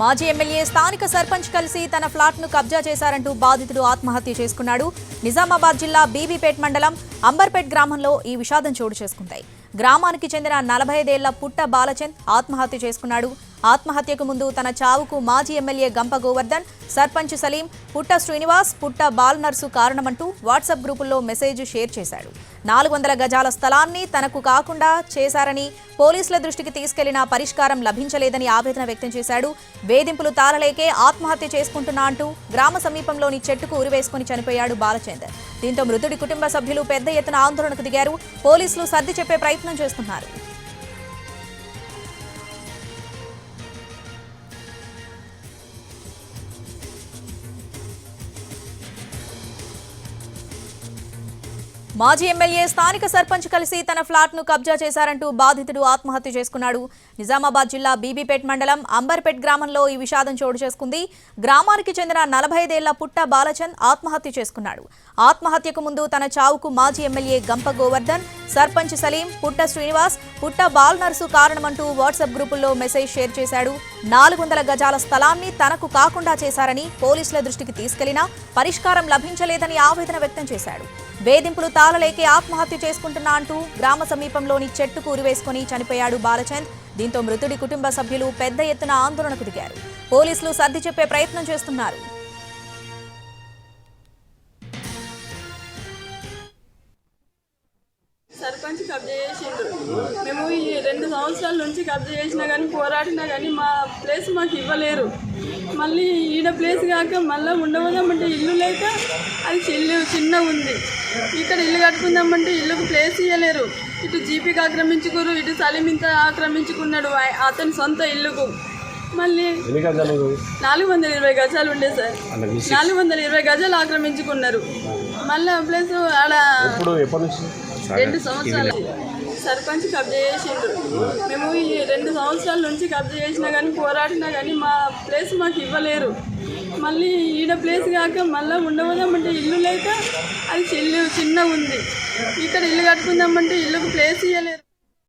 మాజీ ఎమ్మెల్యే స్థానిక సర్పంచ్ కలిసి తన ఫ్లాట్ను కబ్జా చేశారంటూ బాధితుడు ఆత్మహత్య చేసుకున్నాడు. నిజామాబాద్ జిల్లా బీబీపేట్ మండలం అంబర్పేట్ గ్రామంలో ఈ విషాదం చోటు చేసుకుంటాయి గ్రామానికి చెందిన నలభై ఐదేళ్ళ పుట్ట బాలచంద్ ఆత్మహత్య చేసుకున్నాడు. ఆత్మహత్యకు ముందు తన చావుకు మాజీ ఎమ్మెల్యే గంప గోవర్ధన్ సర్పంచ్ సలీం పుట్ట శ్రీనివాస్ పుట్ట బాల్ నర్సు కారణమంటూ వాట్సాప్ గ్రూపుల్లో మెసేజ్ షేర్ చేశాడు. నాలుగు వందల గజాల స్థలాన్ని తనకు కాకుండా చేశారని పోలీసుల దృష్టికి తీసుకెళ్ళినా పరిష్కారం లభించలేదని ఆవేదన వ్యక్తం చేశాడు. వేధింపులు తాళలేకే ఆత్మహత్య చేసుకుంటున్నా అంటూ గ్రామ సమీపంలోని చెట్టుకు ఉరివేసుకుని చనిపోయాడు బాలచందర్. దీంతో మృతుడి కుటుంబ సభ్యులు పెద్ద ఎత్తున ఆందోళనకు దిగారు. పోలీసులు సర్ది చెప్పే ప్రయత్నం చేస్తున్నారు. మాజీ ఎమ్మెల్యే స్థానిక సర్పంచ్ కలిసి తన ఫ్లాట్ను కబ్జా చేశారంటూ బాధితుడు ఆత్మహత్య చేసుకున్నాడు. నిజామాబాద్ జిల్లా బీబీపేట్ మండలం అంబర్పేట్ గ్రామంలో ఈ విషాదం చోటు చేసుకుంది. గ్రామానికి చెందిన నలభై ఐదేళ్ళ పుట్ట బాలచంద్ ఆత్మహత్య చేసుకున్నాడు. ఆత్మహత్యకు ముందు తన చావుకు మాజీ ఎమ్మెల్యే గంప గోవర్ధన్ సర్పంచ్ సలీం పుట్ట శ్రీనివాస్ పుట్ట బాల్ నర్సు కారణమంటూ వాట్సాప్ గ్రూపుల్లో మెసేజ్ షేర్ చేశాడు. నాలుగు వందల గజాల స్థలాన్ని తనకు కాకుండా చేశారని పోలీసుల దృష్టికి తీసుకెళ్ళినా పరిష్కారం లభించలేదని ఆవేదన వ్యక్తం చేశాడు. వేధింపులు తాళలేకే ఆత్మహత్య చేసుకుంటున్నా అంటూ గ్రామ సమీపంలోని చెట్టుకు ఉరివేసుకుని చనిపోయాడు బాలచంద్. దీంతో మృతుడి కుటుంబ సభ్యులు పెద్ద ఎత్తున ఆందోళనకు దిగారు. పోలీసులు సర్ది చెప్పే ప్రయత్నం చేస్తున్నారు. నుంచి కబ్జా చేసిండు. మేము ఈ రెండు సంవత్సరాల నుంచి కబ్జా చేసినా కానీ పోరాడినా కానీ మా ప్లేస్ మాకు ఇవ్వలేరు. మళ్ళీ ఈడ ప్లేస్ కాక మళ్ళీ ఉండబోదామంటే ఇల్లు లేక అది చిల్లు చిన్న ఉంది. ఇక్కడ ఇల్లు కట్టుకుందామంటే ఇల్లుకు ప్లేస్ ఇవ్వలేరు ఇటు జీపీకి ఆక్రమించుకురు ఇటు సలీమింత ఆక్రమించుకున్నాడు అతని సొంత ఇల్లుకు. మళ్ళీ నాలుగు వందల ఇరవై గజాలు ఉండే సార్. నాలుగు వందల ఇరవై గజాలు ఆక్రమించుకున్నారు. మళ్ళీ ప్లేస్ ఆడ రెండు సంవత్సరాలు. సర్పంచ్ కబ్జా చేసిండు. మేము ఈ రెండు సంవత్సరాల నుంచి కబ్జా చేసినా కానీ పోరాడినా కానీ మా ప్లేస్ మాకు ఇవ్వలేరు. మళ్ళీ ఈడ ప్లేస్ కాక మళ్ళీ ఉండబోదామంటే ఇల్లు లేక అది చిల్లు చిన్న ఉంది. ఇక్కడ ఇల్లు కట్టుకుందామంటే ఇల్లుకు ప్లేస్ ఇవ్వలేరు